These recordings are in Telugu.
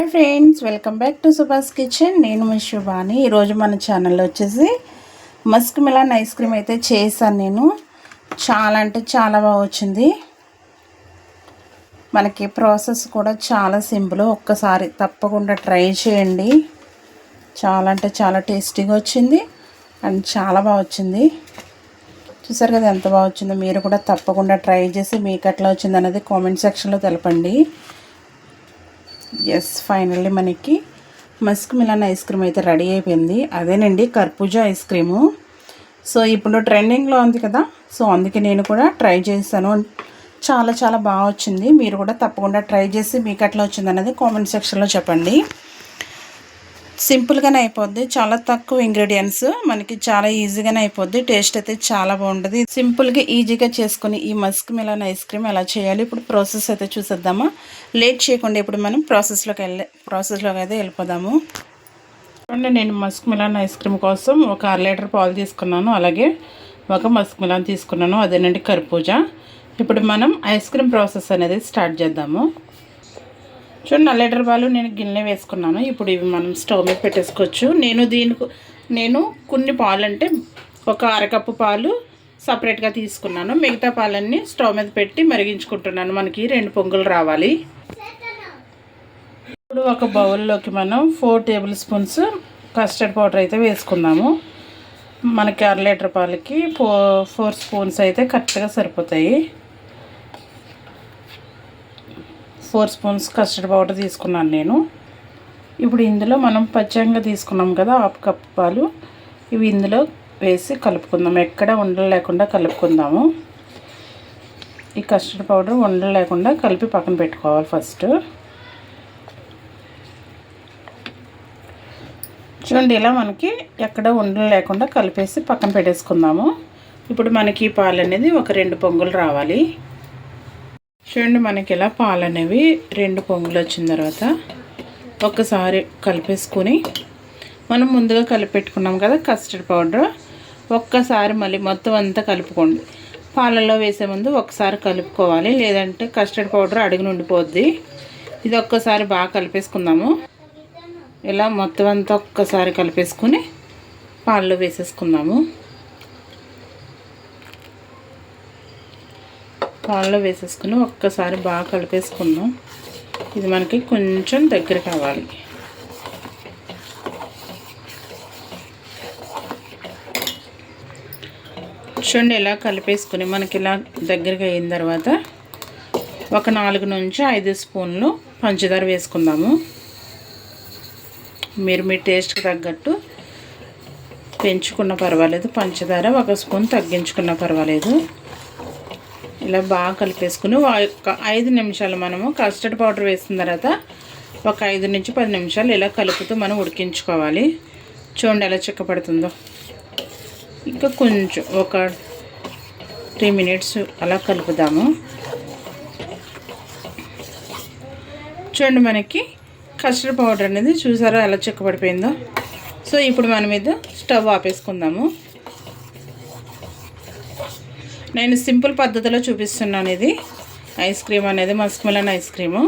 Hi friends welcome back to Subhash kitchen. నేను మీ శుభాని. ఈరోజు మన ఛానల్లో వచ్చేసి మస్క్ మిలాన్ ఐస్ క్రీమ్ అయితే చేశాను నేను. చాలా అంటే చాలా బాగా వచ్చింది. మనకి ప్రాసెస్ కూడా చాలా సింపుల్ ఒక్కసారి తప్పకుండా ట్రై చేయండి. చాలా అంటే చాలా టేస్టీగా వచ్చింది అండ్ చాలా బాగా వచ్చింది. చూసారు కదా ఎంత బాగా వచ్చిందో? మీరు కూడా తప్పకుండా ట్రై చేసి మీకు ఎట్లా వచ్చింది అనేది కామెంట్ సెక్షన్లో తెలపండి. ఎస్ ఫైనల్లీ మనకి మస్క్ మిలాన్ ఐస్ క్రీమ్ అయితే రెడీ అయిపోయింది. అదేనండి కర్పూజా ఐస్ క్రీము సో ఇప్పుడు ట్రెండింగ్లో ఉంది కదా సో అందుకే నేను కూడా ట్రై చేశాను. చాలా చాలా బాగా వచ్చింది. మీరు కూడా తప్పకుండా ట్రై చేసి మీకు ఎట్లా వచ్చింది అనేది కామెంట్ సెక్షన్లో చెప్పండి. సింపుల్గానే అయిపోద్ది. చాలా తక్కువ ఇంగ్రీడియంట్స్. మనకి చాలా ఈజీగానే అయిపోద్ది. టేస్ట్ అయితే చాలా బాగుంటుంది. సింపుల్గా ఈజీగా చేసుకుని ఈ మస్క్ మిలాన్ ఐస్ క్రీమ్ ఎలా చేయాలి? ఇప్పుడు ప్రాసెస్ అయితే చూసేద్దామా? లేట్ చేయకుండా ఇప్పుడు మనం ప్రాసెస్లోకి వెళ్ళే ప్రాసెస్లోకి అయితే వెళ్ళిపోదాము. చూడండి నేను మస్క్ మిలాన్ ఐస్ క్రీమ్ కోసం ఒక అర లీటర్ పాలు తీసుకున్నాను. అలాగే ఒక మస్క్ మిలాన్ తీసుకున్నాను. అదేనండి కర్పూజ. ఇప్పుడు మనం ఐస్ క్రీమ్ ప్రాసెస్ అనేది స్టార్ట్ చేద్దాము. చూడండి లీటర్ పాలు నేను గిన్నె వేసుకున్నాను. ఇప్పుడు ఇవి మనం స్టవ్ మీద పెట్టేసుకోవచ్చు. నేను దీనికి నేను కొన్ని పాలు అంటే ఒక అరకప్పు పాలు సపరేట్గా తీసుకున్నాను. మిగతా పాలన్నీ స్టవ్ మీద పెట్టి మరిగించుకుంటున్నాను. మనకి రెండు పొంగులు రావాలి. ఇప్పుడు ఒక బౌల్లోకి మనం four table spoons custard powder అయితే వేసుకుందాము. మనకి అర లీటర్ పాలకి ఫోర్ ఫోర్ స్పూన్స్ అయితే కరెక్ట్గా సరిపోతాయి. ఫోర్ స్పూన్స్ కస్టర్డ్ పౌడర్ తీసుకున్నాను నేను. ఇప్పుడు ఇందులో మనం పచ్చంగా తీసుకున్నాం కదా హాఫ్ కప్ పాలు. ఇవి ఇందులో వేసి కలుపుకుందాం. ఎక్కడ ఉండలు లేకుండా కలుపుకుందాము. ఈ కస్టర్డ్ పౌడర్ ఉండలు లేకుండా కలిపి పక్కన పెట్టుకోవాలి ఫస్ట్. చూడండి ఇలా మనకి ఎక్కడ ఉండలు లేకుండా కలిపేసి పక్కన పెట్టేసుకుందాము. ఇప్పుడు మనకి పాలు అనేది ఒక రెండు పొంగులు రావాలి. చూడండి మనకి ఇలా పాలు అనేవి రెండు పొంగులు వచ్చిన తర్వాత ఒక్కసారి కలిపేసుకొని మనం ముందుగా కలిపెట్టుకున్నాం కదా కస్టర్డ్ పౌడర్. ఒక్కసారి మళ్ళీ మొత్తం అంతా కలుపుకోండి. పాలల్లో వేసే ముందు ఒకసారి కలుపుకోవాలి. లేదంటే కస్టర్డ్ పౌడర్ అడుగు ఉండిపోద్ది. ఇది ఒక్కసారి బాగా కలిపేసుకుందాము. ఇలా మొత్తం అంతా ఒక్కసారి కలిపేసుకుని పాలలో వేసేసుకుందాము. పాలలో వేసేసుకుని ఒక్కసారి బాగా కలిపేసుకుందాం. ఇది మనకి కొంచెం దగ్గర కావాలి. చూడండి ఇలా కలిపేసుకుని మనకి ఇలా దగ్గరగా అయిన తర్వాత ఒక నాలుగు నుంచి ఐదు స్పూన్లు పంచదార వేసుకుందాము. మీరు మీ టేస్ట్కి తగ్గట్టు పెంచుకున్న పర్వాలేదు పంచదార ఒక స్పూన్ తగ్గించుకున్న పర్వాలేదు. ఇలా బాగా కలిపేసుకుని ఒక ఐదు నిమిషాలు మనము కస్టర్డ్ పౌడర్ వేసిన తర్వాత ఒక ఐదు నుంచి పది నిమిషాలు ఇలా కలుపుతూ మనం ఉడికించుకోవాలి. చూడండి ఎలా చిక్కపడుతుందో ఇంకా కొంచెం ఒక త్రీ మినిట్స్ అలా కలుపుదాము. చూడండి మనకి కస్టర్డ్ పౌడర్ అనేది చూసారా ఎలా చిక్కబడిపోయిందో. సో ఇప్పుడు మనం మీద స్టవ్ ఆపేసుకుందాము. నేను సింపుల్ పద్ధతిలో చూపిస్తున్నాను ఇది. ఐస్ క్రీమ్ అనేది మస్క్మెలన్ ఐస్ క్రీము.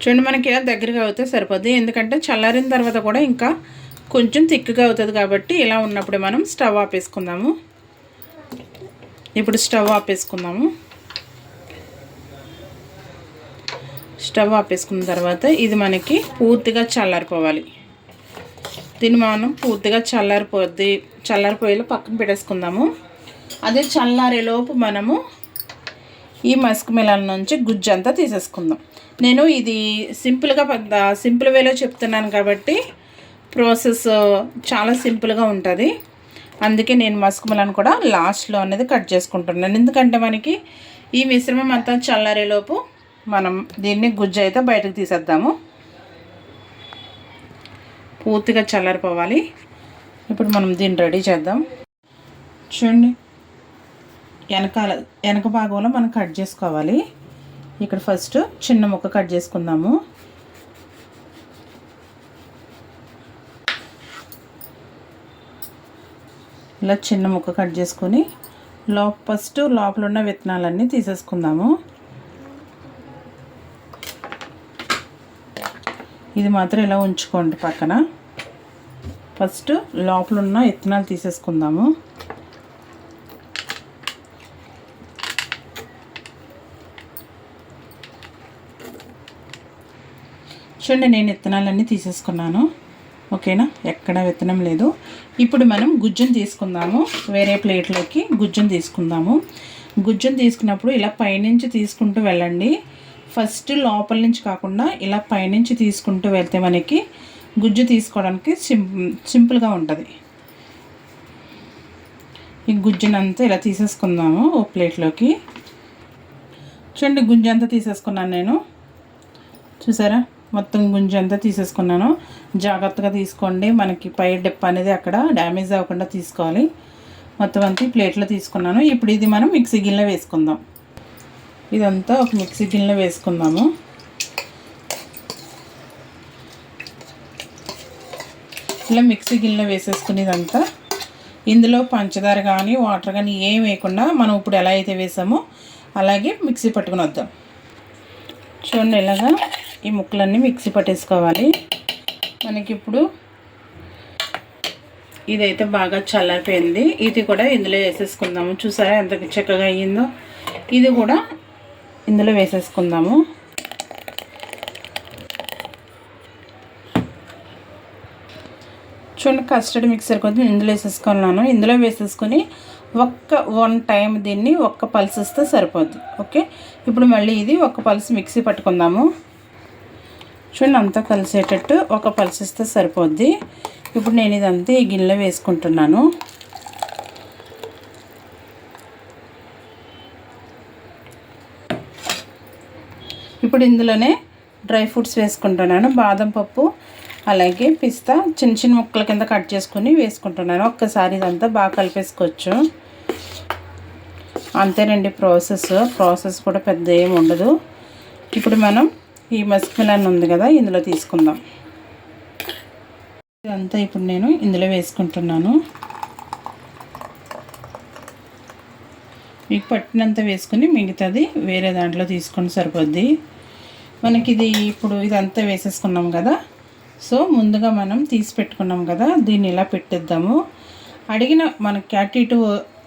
చూడండి మనకి ఇలా దగ్గరగా అవుతే సరిపోద్ది. ఎందుకంటే చల్లారిన తర్వాత కూడా ఇంకా కొంచెం థిక్గా అవుతుంది కాబట్టి ఇలా ఉన్నప్పుడు మనం స్టవ్ ఆపేసుకుందాము. ఇప్పుడు స్టవ్ ఆపేసుకుందాము. స్టవ్ ఆపేసుకున్న తర్వాత ఇది మనకి పూర్తిగా చల్లారిపోవాలి. దీన్ని మనం పూర్తిగా చల్లారిపోద్ది చల్లారిపోయేలో పక్కన పెట్టేసుకుందాము. అదే చల్లారేలోపు మనము ఈ మస్క్ మిలాల నుంచి గుజ్జు అంతా తీసేసుకుందాం. నేను ఇది సింపుల్గా పెద్ద సింపుల్ వేలో చెప్తున్నాను కాబట్టి ప్రాసెస్ చాలా సింపుల్గా ఉంటుంది. అందుకే నేను మస్క్ మిలాన్ కూడా లాస్ట్లో అనేది కట్ చేసుకుంటున్నాను. ఎందుకంటే మనకి ఈ మిశ్రమం అంతా చల్లారేలోపు మనం దీన్ని గుజ్జు అయితే బయటకు తీసేద్దాము. పూర్తిగా చల్లారిపోవాలి. ఇప్పుడు మనం దీన్ని రెడీ చేద్దాం. చూడండి వెనకాల వెనక భాగంలో మనం కట్ చేసుకోవాలి. ఇక్కడ ఫస్ట్ చిన్న ముక్క కట్ చేసుకుందాము. ఇలా చిన్న ముక్క కట్ చేసుకొని లో ఫస్ట్ లోపల ఉన్న విత్తనాలన్నీ తీసేసుకుందాము. ఇది మాత్రం ఇలా ఉంచుకోండి పక్కన. ఫస్ట్ లోపల ఉన్న విత్తనాలు తీసేసుకుందాము. చూడండి నేను విత్తనాలన్నీ తీసేసుకున్నాను. ఓకేనా? ఎక్కడ విత్తనం లేదు. ఇప్పుడు మనం గుజ్జును తీసుకుందాము. వేరే ప్లేట్లోకి గుజ్జును తీసుకుందాము. గుజ్జును తీసుకున్నప్పుడు ఇలా పైనుంచి తీసుకుంటూ వెళ్ళండి. ఫస్ట్ లోపల నుంచి కాకుండా ఇలా పైనుంచి తీసుకుంటూ వెళ్తే మనకి గుజ్జు తీసుకోవడానికి సిం సింపుల్గా ఉంటుంది. ఈ గుజ్జునంతా ఇలా తీసేసుకుందాము ఓ ప్లేట్లోకి. చూడండి గుంజు అంతా తీసేసుకున్నాను నేను. చూసారా? మొత్తం గుంజు అంతా తీసేసుకున్నాను. జాగ్రత్తగా తీసుకోండి. మనకి పై డెప్ అనేది అక్కడ డ్యామేజ్ అవ్వకుండా తీసుకోవాలి. మొత్తం అంతా ప్లేట్లో తీసుకున్నాను. ఇప్పుడు ఇది మనం మిక్సీ గిన్నెలో వేసుకుందాం. ఇదంతా ఒక మిక్సీ గిన్నెలో వేసుకుందాము. ఇలా మిక్సీ గిన్నెలో వేసేసుకుని ఇదంతా ఇందులో పంచదార కానీ వాటర్ కానీ ఏం వేయకుండా మనం ఇప్పుడు ఎలా అయితే వేసామో అలాగే మిక్సీ పట్టుకుని వద్దాం. చూడండి ఇలాగా ఈ ముక్కలన్నీ మిక్సీ పట్టేసుకోవాలి. మనకి ఇప్పుడు ఇదైతే బాగా చల్లారిపోయింది. ఇది కూడా ఇందులో వేసేసుకుందాము. చూసారా ఎంత చక్కగా అయ్యిందో? ఇది కూడా ఇందులో వేసేసుకుందాము. చూడండి కస్టర్డ్ మిక్సర్ కొంచెం ఇందులో వేసేసుకున్నాను. ఇందులో వేసేసుకొని ఒక్క వన్ టైం దీన్ని ఒక్క పల్స్ ఇస్తే సరిపోద్ది. ఓకే? ఇప్పుడు మళ్ళీ ఇది ఒక పల్స్ మిక్సీ పట్టుకుందాము. చూడండి అంతా కలిసేటట్టు ఒక పల్స్ ఇస్తే సరిపోద్ది. ఇప్పుడు నేను ఇదంతా ఈ గిన్నెలో వేసుకుంటున్నాను. ఇప్పుడు ఇందులోనే డ్రై ఫ్రూట్స్ వేసుకుంటున్నాను. బాదం పప్పు అలాగే పిస్తా చిన్న చిన్న ముక్కల కింద కట్ చేసుకుని వేసుకుంటున్నాను. ఒక్కసారి ఇదంతా బాగా కలిపేసుకోవచ్చు. అంతేనండి ప్రాసెస్. ప్రాసెస్ కూడా పెద్ద ఏమి ఉండదు. ఇప్పుడు మనం ఈ మస్క్ ఉంది కదా ఇందులో తీసుకుందాం. ఇదంతా ఇప్పుడు నేను ఇందులో వేసుకుంటున్నాను. మీకు పట్టినంత వేసుకుని మిగతాది వేరే దాంట్లో తీసుకొని సరిపోద్ది. మనకి ఇది ఇప్పుడు ఇదంతా వేసేసుకున్నాం కదా. సో ముందుగా మనం తీసి పెట్టుకున్నాం కదా దీన్ని ఇలా పెట్టేద్దాము. అడిగిన మనకి క్యాట్ ఇటు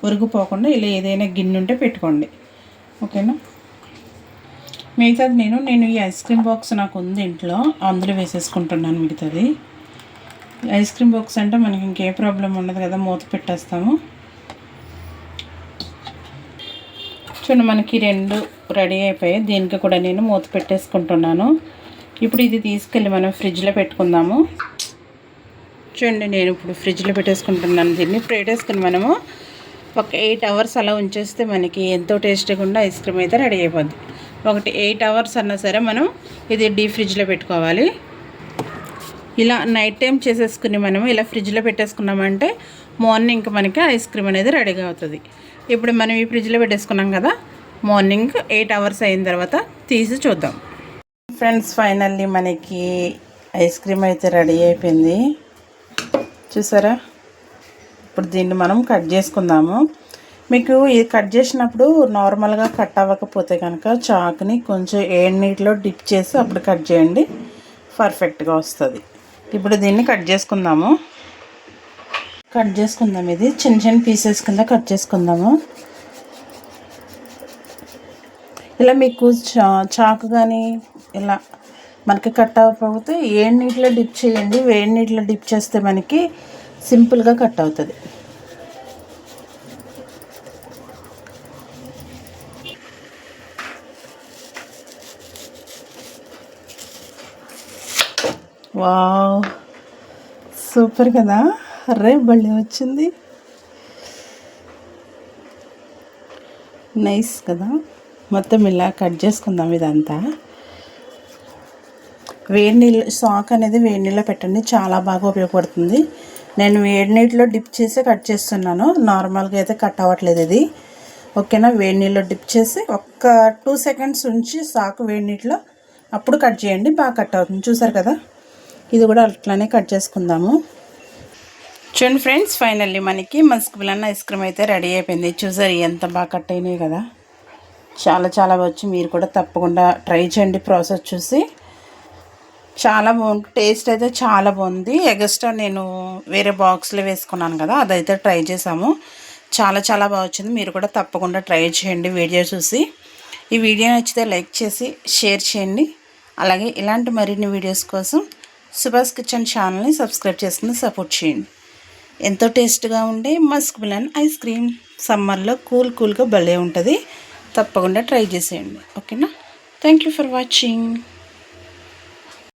ఒరిగిపోకుండా ఇలా ఏదైనా గిన్నె ఉంటే పెట్టుకోండి. ఓకేనా? మిగతాది నేను నేను ఈ ఐస్ క్రీమ్ బాక్స్ నాకు ఉంది ఇంట్లో అందులో వేసేసుకుంటున్నాను మిగతాది. ఐస్ క్రీమ్ బాక్స్ అంటే మనకి ఇంకే ప్రాబ్లం ఉండదు కదా మూత పెట్టేస్తాము. చూడండి మనకి రెండు రెడీ అయిపోయాయి. దీనికి కూడా నేను మూత పెట్టేసుకుంటున్నాను. ఇప్పుడు ఇది తీసుకెళ్ళి మనం ఫ్రిడ్జ్లో పెట్టుకుందాము. చూడండి నేను ఇప్పుడు ఫ్రిడ్జ్లో పెట్టేసుకుంటున్నాను దీన్ని. పెట్టేసుకుని మనము ఒక ఎయిట్ అవర్స్ అలా ఉంచేస్తే మనకి ఎంతో టేస్టీగా ఉండే ఐస్ క్రీమ్ అయితే రెడీ అయిపోద్ది. ఒకటి ఎయిట్ అవర్స్ అన్నా సరే మనం ఇది డీప్ ఫ్రిడ్జ్లో పెట్టుకోవాలి. ఇలా నైట్ టైం చేసేసుకుని మనం ఇలా ఫ్రిడ్జ్లో పెట్టేసుకున్నామంటే మార్నింగ్ మనకి ఐస్ క్రీమ్ అనేది రెడీగా అవుతుంది. ఇప్పుడు మనం ఈ ఫ్రిడ్జ్లో పెట్టేసుకున్నాం కదా. మార్నింగ్ ఎయిట్ అవర్స్ అయిన తర్వాత తీసి చూద్దాం. ఫ్రెండ్స్ ఫైనల్లీ మనకి ఐస్ క్రీమ్ అయితే రెడీ అయిపోయింది. చూసారా? ఇప్పుడు దీన్ని మనం కట్ చేసుకుందాము. మీకు ఇది కట్ చేసినప్పుడు నార్మల్గా కట్ అవ్వకపోతే కనుక చాకుని కొంచెం ఏడు నీటిలో డిప్ చేసి అప్పుడు కట్ చేయండి. పర్ఫెక్ట్గా వస్తుంది. ఇప్పుడు దీన్ని కట్ చేసుకుందాము. కట్ చేసుకుందాం ఇది. చిన్న చిన్న పీసెస్ కింద కట్ చేసుకుందాము. ఇలా మీకు చా చాకు కానీ ఇలా మనకి కట్ అవ్వకపోతే ఏడు నీటిలో డిప్ చేయండి. వేడి నీటిలో డిప్ చేస్తే మనకి సింపుల్గా కట్ అవుతుంది. వావ్! సూపర్ కదా? అర్రే భలే వచ్చింది. నైస్ కదా. మొత్తం ఇలా కట్ చేసుకుందాం ఇదంతా. వేడి నీళ్ళు సాక్ అనేది వేడి నీళ్ళలో పెట్టండి. చాలా బాగా ఉపయోగపడుతుంది. నేను వేడి నీటిలో డిప్ చేసి కట్ చేస్తున్నాను. నార్మల్గా అయితే కట్ అవ్వట్లేదు ఇది. ఓకేనా? వేడి నీళ్ళలో డిప్ చేసి ఒక్క టూ సెకండ్స్ ఉంచి సాకు వేడి నీటిలో అప్పుడు కట్ చేయండి. బాగా కట్ అవుతుంది. చూసారు కదా? ఇది కూడా అట్లానే కట్ చేసుకుందాము. చూడండి ఫ్రెండ్స్ ఫైనల్లీ మనకి మస్క్ మిలన్ ఐస్ క్రీమ్ అయితే రెడీ అయిపోయింది. చూసారు ఎంత బాగా కట్ అయినాయి కదా. చాలా చాలా వచ్చి మీరు కూడా తప్పకుండా ట్రై చేయండి ప్రాసెస్ చూసి. చాలా బాగుంది టేస్ట్ అయితే చాలా బాగుంది. ఎగస్ట్రా నేను వేరే బాక్స్లో వేసుకున్నాను కదా అదైతే ట్రై చేసాము చాలా చాలా బాగా వచ్చింది మీరు కూడా తప్పకుండా ట్రై చేయండి వీడియో చూసి. ఈ వీడియో నచ్చితే లైక్ చేసి షేర్ చేయండి. అలాగే ఇలాంటి మరిన్ని వీడియోస్ కోసం సుభాష్ కిచెన్ ఛానల్ని సబ్స్క్రైబ్ చేసుకుని సపోర్ట్ చేయండి. ఎంతో టేస్ట్గా ఉండే మస్క్ మిలన్ ఐస్ క్రీమ్ సమ్మర్లో కూల్ కూల్గా భలే ఉంటుంది. తప్పకుండా ట్రై చేసేయండి. ఓకేనా? Thank you for watching.